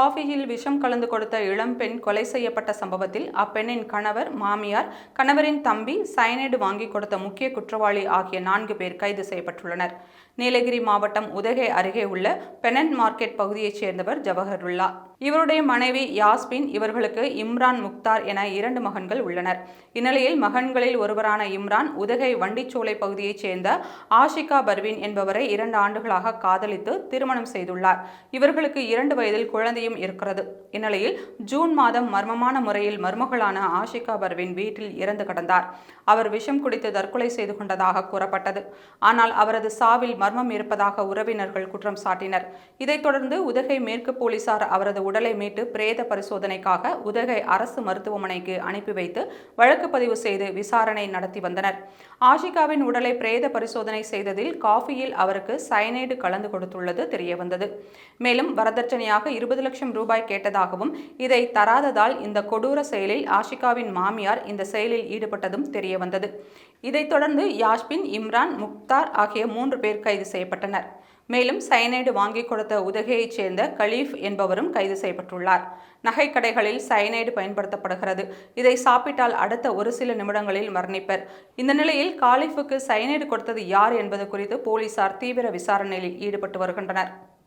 காஃபியில் விஷம் கலந்து கொடுத்த இளம்பெண் கொலை செய்யப்பட்ட சம்பவத்தில் அப்பெண்ணின் கணவர் மாமியார் கணவரின் தம்பி சயனைடு வாங்கி கொடுத்த முக்கிய குற்றவாளி ஆகிய நான்கு பேர் கைது செய்யப்பட்டுள்ளனர். நீலகிரி மாவட்டம் உதகை அருகே உள்ள பெனன் மார்க்கெட் பகுதியைச் சேர்ந்தவர் ஜவஹருல்லா இவருடைய மனைவி யாஸ்பின் இவர்களுக்கு இம்ரான் முக்தார் என இரண்டு மகன்கள் உள்ளனர். இந்நிலையில் மகன்களில் ஒருவரான இம்ரான் உதகை வண்டிச்சோலை பகுதியைச் சேர்ந்த ஆஷிகா பர்வின் என்பவரை இரண்டு ஆண்டுகளாக காதலித்து திருமணம் செய்துள்ளார். இவர்களுக்கு இரண்டு வயதில் குழந்தையும் இருக்கிறது. இந்நிலையில் ஜூன் மாதம் மர்மமான முறையில் மருமகளான ஆஷிகா பர்வின் வீட்டில் இறந்து கிடந்தார். அவர் விஷம் குடித்து தற்கொலை செய்து கொண்டதாக கூறப்பட்டது. ஆனால் அவரது சாவில் மர்மம் இருப்பதாக உறவினர்கள் குற்றம் சாட்டினர். இதைத் தொடர்ந்து உதகை மேற்கு போலீசார் அவரது உடலை மீட்டு பிரேத பரிசோதனைக்காக உதகை அரசு மருத்துவமனைக்கு அனுப்பி வைத்து வழக்கு பதிவு செய்து விசாரணை நடத்தி வந்தனர். ஆஷிகாவின் உடலை பிரேத பரிசோதனை செய்ததில் காஃபியில் அவருக்கு சயனைடு கலந்து கொடுத்துள்ளது தெரியவந்தது. மேலும் வரதட்சணையாக இருபது லட்சம் ரூபாய் கேட்டதாகவும் இதை தராததால் இந்த கொடூர செயலில் ஆஷிகாவின் மாமியார் இந்த செயலில் ஈடுபட்டதும் தெரியவந்தது. இதைத் தொடர்ந்து யாஸ்பின் இம்ரான் முக்தார் ஆகிய மூன்று பேர் கைது செய்யப்பட்டனர். மேலும் சயனைடு வாங்கி கொடுத்த உதகையைச் சேர்ந்த கலீஃப் என்பவரும் கைது செய்யப்பட்டுள்ளார். நகைக்கடைகளில் சயனைடு பயன்படுத்தப்படுகிறது. இதை சாப்பிட்டால் அடுத்த ஒரு சில நிமிடங்களில் மரணிப்பர். இந்த நிலையில் காலிஃபுக்கு சயனைடு கொடுத்தது யார் என்பது குறித்து போலீசார் தீவிர விசாரணையில் ஈடுபட்டு வருகின்றனர்.